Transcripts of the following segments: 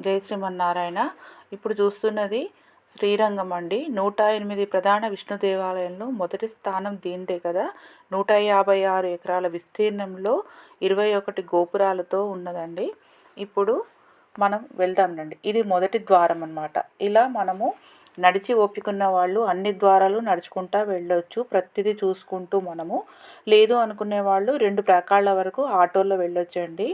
జై శ్రీమన్నారాయణ. ఇప్పుడు చూస్తున్నది శ్రీరంగం అండి. నూట ఎనిమిది ప్రధాన విష్ణు దేవాలయంలో మొదటి స్థానం దీనిదే కదా. నూట యాభై ఆరు ఎకరాల విస్తీర్ణంలో ఇరవై ఒకటి గోపురాలతో ఉన్నదండి. ఇప్పుడు మనం వెళ్దాం రండి. ఇది మొదటి ద్వారం అన్నమాట. ఇలా మనము నడిచి ఓపికన్న వాళ్ళు అన్ని ద్వారాలు నడుచుకుంటా వెళ్ళొచ్చు. ప్రతిదీ చూసుకుంటూ మనము. లేదు అనుకునే వాళ్ళు రెండు ప్రకాళ్ళ వరకు ఆటోలో వెళ్ళొచ్చండి.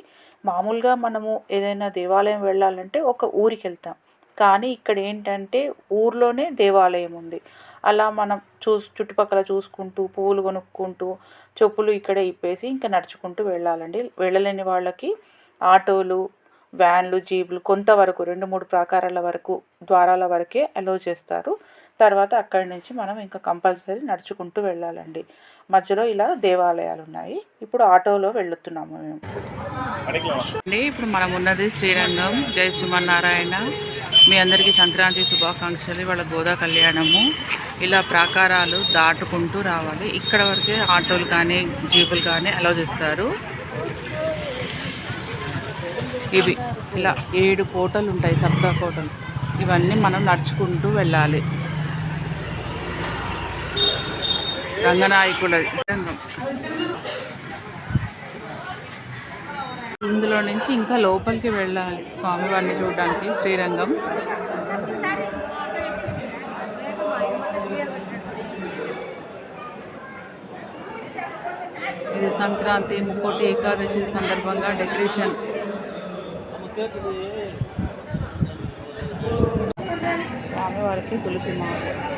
మామూలుగా మనము ఏదైనా దేవాలయం వెళ్ళాలంటే ఒక ఊరికి వెళ్తాం. కానీ ఇక్కడ ఏంటంటే ఊర్లోనే దేవాలయం ఉంది. అలా మనం చూస్ చుట్టుపక్కల చూసుకుంటూ పువ్వులు కొనుక్కుంటూ చెప్పులు ఇక్కడే ఇప్పేసి ఇంకా నడుచుకుంటూ వెళ్ళాలండి. వెళ్ళలేని వాళ్ళకి ఆటోలు వ్యాన్లు జీపులు కొంతవరకు రెండు మూడు ప్రాకారాల వరకు ద్వారాల వరకే అలో చేస్తారు. తర్వాత అక్కడి నుంచి మనం ఇంకా కంపల్సరీ నడుచుకుంటూ వెళ్ళాలండి. మధ్యలో ఇలా దేవాలయాలు ఉన్నాయి. ఇప్పుడు ఆటోలో వెళ్తున్నాము మేము. అండి ఇప్పుడు మనం ఉన్నది శ్రీరంగం. జయ శ్రీమన్నారాయణ. మీ అందరికీ సంక్రాంతి శుభాకాంక్షలు. వాళ్ళ గోదా కళ్యాణము. ఇలా ప్రాకారాలు దాటుకుంటూ రావాలి. ఇక్కడ వరకే ఆటోలు కానీ జీపులు కానీ అలౌ చేస్తారు. ఇవి ఇలా ఏడు కోటలు ఉంటాయి సప్త కోటలు. ఇవన్నీ మనం నడుచుకుంటూ వెళ్ళాలి. రంగనాయకుడు. ఇందులో నుంచి ఇంకా లోపలికి వెళ్ళాలి స్వామివారిని చూడడానికి శ్రీరంగం. ఇది సంక్రాంతి ముక్కోటి ఏకాదశి సందర్భంగా డెకరేషన్. స్వామివారికి తులసి మాల.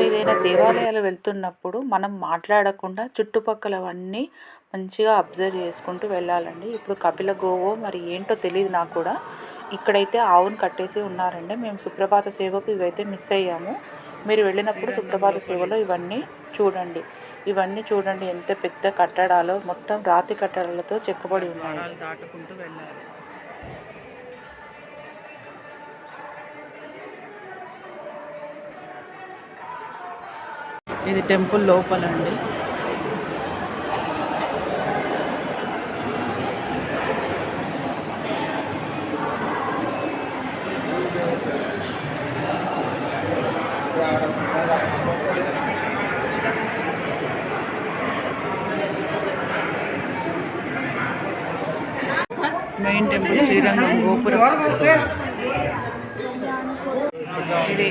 ఏదైనా దేవాలయాలు వెళ్తున్నప్పుడు మనం మాట్లాడకుండా చుట్టుపక్కలవన్నీ మంచిగా అబ్జర్వ్ చేసుకుంటూ వెళ్ళాలండి. ఇప్పుడు కపిల గోవో మరి ఏంటో తెలియదు నాకు కూడా. ఇక్కడైతే ఆవును కట్టేసి ఉన్నారండి. మేము సుప్రభాత సేవకు ఇవైతే మిస్ అయ్యాము. మీరు వెళ్ళినప్పుడు సుప్రభాత సేవలో ఇవన్నీ చూడండి. ఇవన్నీ చూడండి ఎంత పెద్ద కట్టడాలో మొత్తం రాతి కట్టడాలతో చెక్కబడి ఉన్నాయి. దాటుకుంటూ వెళ్ళాలి. ఇది టెంపుల్ లోపలండి మెయిన్ టెంపుల్ శ్రీరంగం గోపురం ఇది.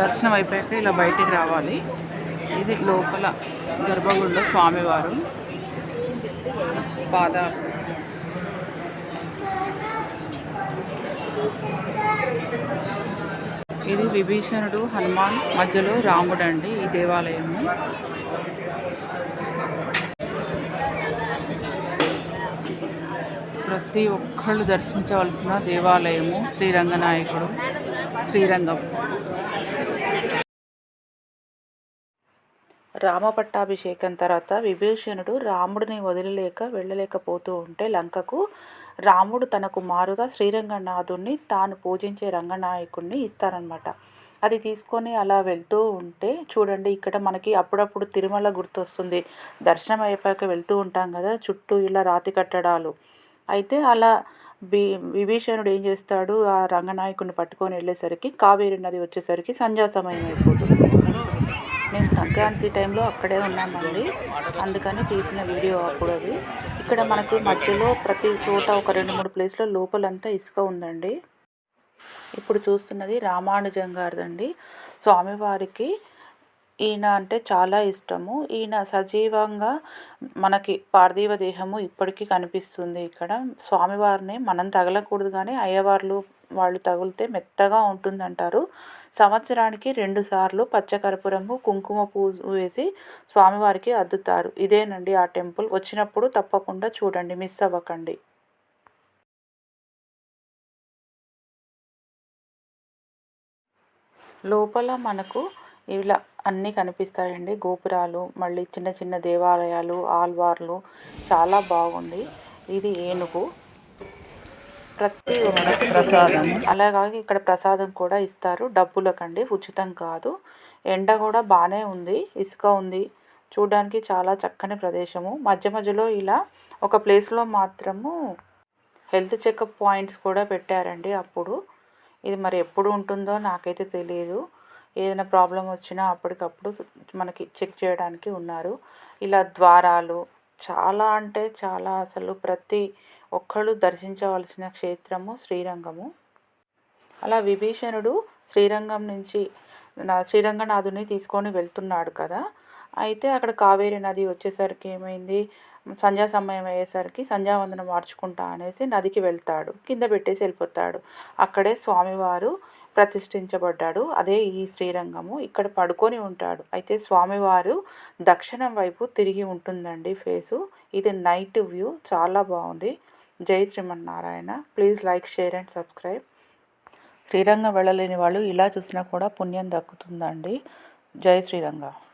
దర్శనం అయిపోయాక ఇలా బయటికి రావాలి. ఇది లోపల గర్భగుడిలో స్వామివారు పాదాలు ఇది విభీషణుడు హనుమాన్ మధ్యలో రాముడు అండి ఈ దేవాలయము. ప్రతి ఒక్కళ్ళు దర్శించవలసిన దేవాలయము శ్రీరంగనాయకుడు శ్రీరంగం. రామపట్టాభిషేకం తర్వాత విభీషణుడు రాముడిని వదిలలేక వెళ్ళలేకపోతూ ఉంటే లంకకు రాముడు తనకు మారుగా శ్రీరంగనాథుణ్ణి తాను పూజించే రంగనాయకుణ్ణి ఇస్తారనమాట అది తీసుకొని అలా వెళ్తూ ఉంటే చూడండి ఇక్కడ మనకి అప్పుడప్పుడు తిరుమల గుర్తొస్తుంది. దర్శనం అయిపోయాక వెళ్తూ ఉంటాం కదా చుట్టూ ఇలా రాతి కట్టడాలు. అయితే అలా బి విభీషణుడు ఏం చేస్తాడు? ఆ రంగనాయకుడిని పట్టుకొని వెళ్ళేసరికి కావేరి నది వచ్చేసరికి సంధ్యా సమయం అయిపోతుంది. మేము సంక్రాంతి టైంలో అక్కడే ఉన్నామండి. అందుకని తీసిన వీడియో అప్పుడు అది. ఇక్కడ మనకు మధ్యలో ప్రతి చోట ఒక రెండు మూడు ప్లేస్లో లోపలంతా ఇసుక ఉందండి. ఇప్పుడు చూస్తున్నది రామానుజం గారిదండి. స్వామివారికి ఈయన అంటే చాలా ఇష్టము. ఈయన సజీవంగా మనకి పార్థివ దేహము ఇప్పటికీ కనిపిస్తుంది ఇక్కడ. స్వామివారిని మనం తగలకూడదు కానీ అయ్యవార్లు వాళ్ళు తగిలితే మెత్తగా ఉంటుందంటారు. సంవత్సరానికి రెండు సార్లు పచ్చకర్పూరము కుంకుమ పువ్వు వేసి స్వామివారికి అద్దుతారు. ఇదేనండి ఆ టెంపుల్. వచ్చినప్పుడు తప్పకుండా చూడండి మిస్ అవ్వకండి. లోపల మనకు ఇలా అన్నీ కనిపిస్తాయండి. గోపురాలు మళ్ళీ చిన్న చిన్న దేవాలయాలు ఆల్వార్లు. చాలా బాగుంది. ఇది ఏనుగు. ప్రతి ప్రసాదం. అలాగే ఇక్కడ ప్రసాదం కూడా ఇస్తారు. డబ్బులకండి. ఉచితం కాదు. ఎండ కూడా బాగానే ఉంది. ఇసుక ఉంది. చూడడానికి చాలా చక్కని ప్రదేశము. మధ్య మధ్యలో ఇలా ఒక ప్లేస్లో మాత్రము హెల్త్ చెకప్ పాయింట్స్ కూడా పెట్టారండి అప్పుడు. ఇది మరి ఎప్పుడు ఉంటుందో నాకైతే తెలియదు ఏదైనా ప్రాబ్లం వచ్చినా అప్పటికప్పుడు మనకి చెక్ చేయడానికి ఉన్నారు. ఇలా ద్వారాలు చాలా అంటే చాలా అసలు ప్రతి ఒక్కళ్ళు దర్శించవలసిన క్షేత్రము శ్రీరంగము. అలా విభీషణుడు శ్రీరంగం నుంచి నా శ్రీరంగనాథుని తీసుకొని వెళ్తున్నాడు కదా. అయితే అక్కడ కావేరి నది వచ్చేసరికి ఏమైంది? సంధ్యా సమయం అయ్యేసరికి సంధ్యావందనం మార్చుకుంటా అనేసి నదికి వెళ్తాడు. కింద పెట్టేసి వెళ్ళిపోతాడు. అక్కడే స్వామివారు ప్రతిష్ఠించబడ్డాడు. అదే ఈ శ్రీరంగము. ఇక్కడ పడుకొని ఉంటాడు. అయితే స్వామివారు దక్షిణం వైపు తిరిగి ఉంటుందండి ఫేసు. ఇది నైట్ వ్యూ. చాలా బాగుంది. జై Srimannarayana. Please like share and subscribe. Srirangam వెళ్ళలేని వాళ్ళు ఇలా చూసినా కూడా పుణ్యం దక్కుతుందండి. జై శ్రీరంగ.